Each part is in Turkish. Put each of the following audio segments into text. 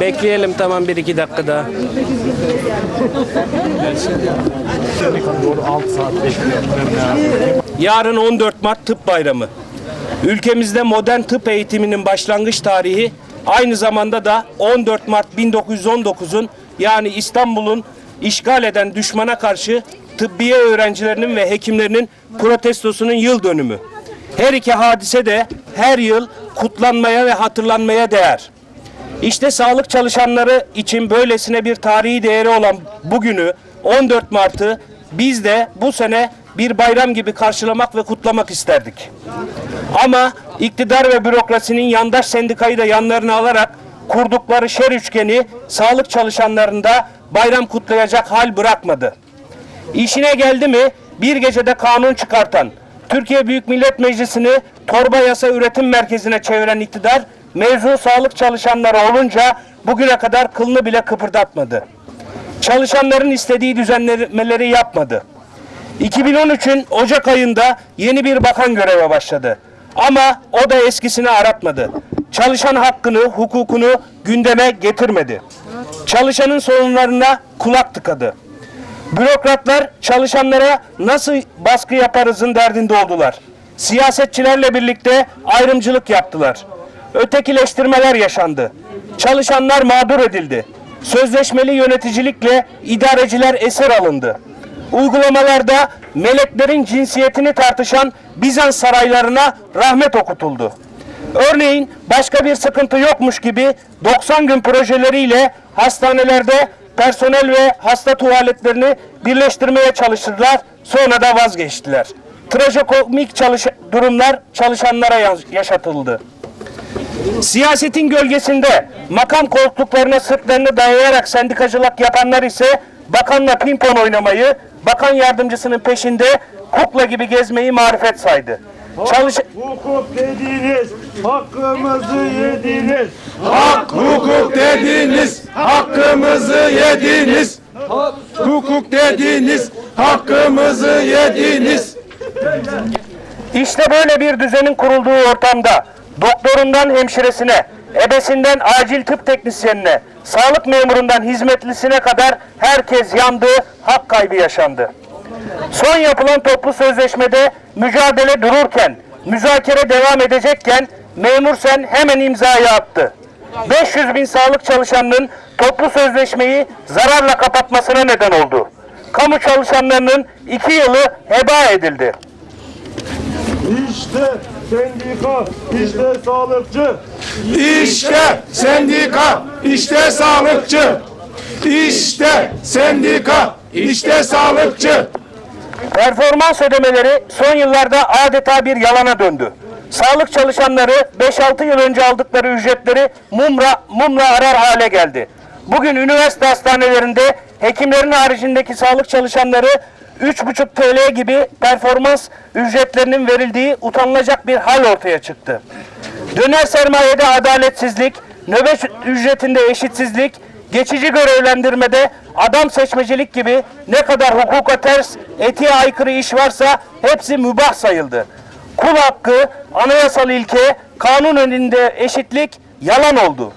Bekleyelim tamam bir iki dakika daha. Yarın 14 Mart Tıp Bayramı. Ülkemizde modern tıp eğitiminin başlangıç tarihi aynı zamanda da 14 Mart 1919'un yani İstanbul'un işgal eden düşmana karşı tıbbiye öğrencilerinin ve hekimlerinin protestosunun yıl dönümü. Her iki hadise de her yıl kutlanmaya ve hatırlanmaya değer. İşte sağlık çalışanları için böylesine bir tarihi değeri olan bugünü 14 Mart'ı biz de bu sene bir bayram gibi karşılamak ve kutlamak isterdik. Ama iktidar ve bürokrasinin yandaş sendikayı da yanlarına alarak kurdukları şer üçgeni sağlık çalışanlarında bayram kutlayacak hal bırakmadı. İşine geldi mi bir gecede kanun çıkartan, Türkiye Büyük Millet Meclisi'ni torba yasa üretim merkezine çeviren iktidar mevzu sağlık çalışanları olunca bugüne kadar kılını bile kıpırdatmadı. Çalışanların istediği düzenlemeleri yapmadı. 2013'ün Ocak ayında yeni bir bakan göreve başladı. Ama o da eskisini aratmadı. Çalışan hakkını, hukukunu gündeme getirmedi. Çalışanın sorunlarına kulak tıkadı. Bürokratlar çalışanlara nasıl baskı yaparızın derdinde oldular. Siyasetçilerle birlikte ayrımcılık yaptılar. Ötekileştirmeler yaşandı. Çalışanlar mağdur edildi. Sözleşmeli yöneticilikle idareciler esir alındı. Uygulamalarda meleklerin cinsiyetini tartışan Bizans saraylarına rahmet okutuldu. Örneğin başka bir sıkıntı yokmuş gibi 90 gün projeleriyle hastanelerde personel ve hasta tuvaletlerini birleştirmeye çalıştılar, sonra da vazgeçtiler. Trajikomik çalış durumlar çalışanlara ya- yaşatıldı. Siyasetin gölgesinde makam koltuklarına sırtlarını dayayarak sendikacılık yapanlar ise bakanla pimpon oynamayı, bakan yardımcısının peşinde kukla gibi gezmeyi marifet saydı. Çalış Hukuk dediniz, hakkımızı yediniz. Hak hukuk dediniz, hakkımızı yediniz. Hukuk dediniz, hakkımızı yediniz. İşte böyle bir düzenin kurulduğu ortamda doktorundan hemşiresine, ebesinden acil tıp teknisyenine, sağlık memurundan hizmetlisine kadar herkes yandı, hak kaybı yaşandı. Son yapılan toplu sözleşmede mücadele dururken, müzakere devam edecekken memur sen hemen imzayı attı. 500 bin sağlık çalışanının toplu sözleşmeyi zararla kapatmasına neden oldu. Kamu çalışanlarının iki yılı heba edildi. İşte sendika, işte sağlıkçı. İşte sendika, işte sağlıkçı. İşte sendika, işte sağlıkçı. Performans ödemeleri son yıllarda adeta bir yalana döndü. Sağlık çalışanları 5-6 yıl önce aldıkları ücretleri mumla, mumla arar hale geldi. Bugün üniversite hastanelerinde hekimlerin haricindeki sağlık çalışanları 3,5 TL gibi performans ücretlerinin verildiği utanılacak bir hal ortaya çıktı. Döner sermayede adaletsizlik, nöbet ücretinde eşitsizlik, geçici görevlendirmede adam seçmecilik gibi ne kadar hukuka ters, etiğe aykırı iş varsa hepsi mübah sayıldı. Kul hakkı, anayasal ilke, kanun önünde eşitlik yalan oldu.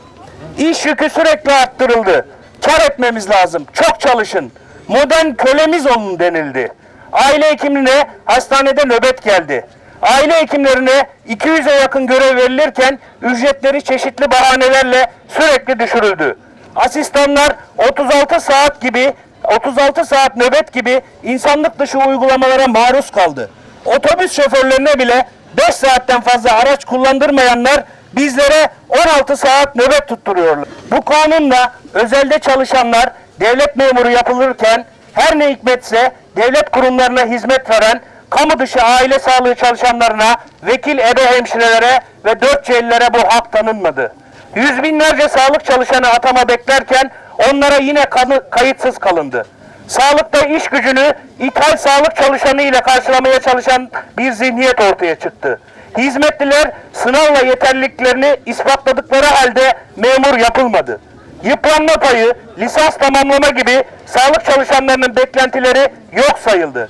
İş yükü sürekli arttırıldı. Kar etmemiz lazım. Çok çalışın. Modern kölemiz olun denildi. Aile hekimliğine hastanede nöbet geldi. Aile hekimlerine 200'e yakın görev verilirken ücretleri çeşitli bahanelerle sürekli düşürüldü. Asistanlar 36 saat gibi 36 saat nöbet gibi insanlık dışı uygulamalara maruz kaldı. Otobüs şoförlerine bile 5 saatten fazla araç kullandırmayanlar bizlere 16 saat nöbet tutturuyorlar. Bu kanunla özelde çalışanlar devlet memuru yapılırken her ne hikmetse devlet kurumlarına hizmet veren kamu dışı aile sağlığı çalışanlarına, vekil ebe hemşirelere ve dört C'lilere bu hak tanınmadı. Yüz binlerce sağlık çalışanı atama beklerken onlara yine kanı, kayıtsız kalındı. Sağlıkta iş gücünü ithal sağlık çalışanı ile karşılamaya çalışan bir zihniyet ortaya çıktı. Hizmetliler sınavla yeterliliklerini ispatladıkları halde memur yapılmadı. Yıpranma payı, lisans tamamlama gibi sağlık çalışanlarının beklentileri yok sayıldı.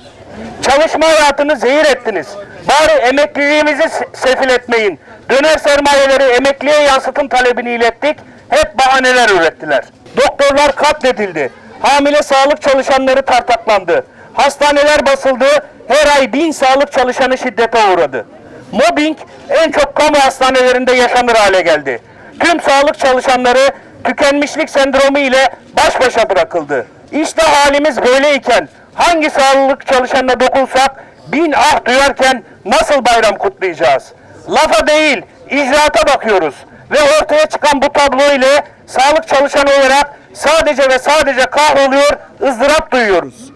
Çalışma hayatını zehir ettiniz. Bari emekliliğimizi se- sefil etmeyin. Döner sermayeleri emekliye yansıtın talebini ilettik. hep bahaneler ürettiler. Doktorlar katledildi. Hamile sağlık çalışanları tartaklandı. Hastaneler basıldı. Her ay bin sağlık çalışanı şiddete uğradı. Mobbing en çok kamu hastanelerinde yaşanır hale geldi. Tüm sağlık çalışanları tükenmişlik sendromu ile baş başa bırakıldı. İşte halimiz böyleyken hangi sağlık çalışanına dokunsak bin ah duyarken nasıl bayram kutlayacağız? Lafa değil, icraata bakıyoruz. Ve ortaya çıkan bu tablo ile sağlık çalışanı olarak sadece ve sadece kahroluyor, ızdırap duyuyoruz.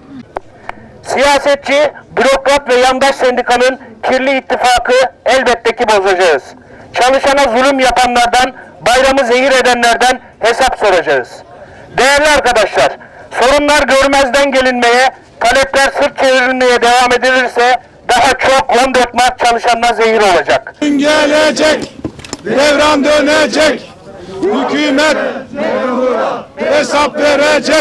Siyasetçi, bürokrat ve yandaş sendikanın kirli ittifakı elbette ki bozacağız. Çalışana zulüm yapanlardan, bayramı zehir edenlerden hesap soracağız. Değerli arkadaşlar, sorunlar görmezden gelinmeye, talepler sırt çevrilmeye devam edilirse daha çok 14 Mart çalışanına zehir olacak. Gün gelecek, devran dönecek, hükümet hesap verecek.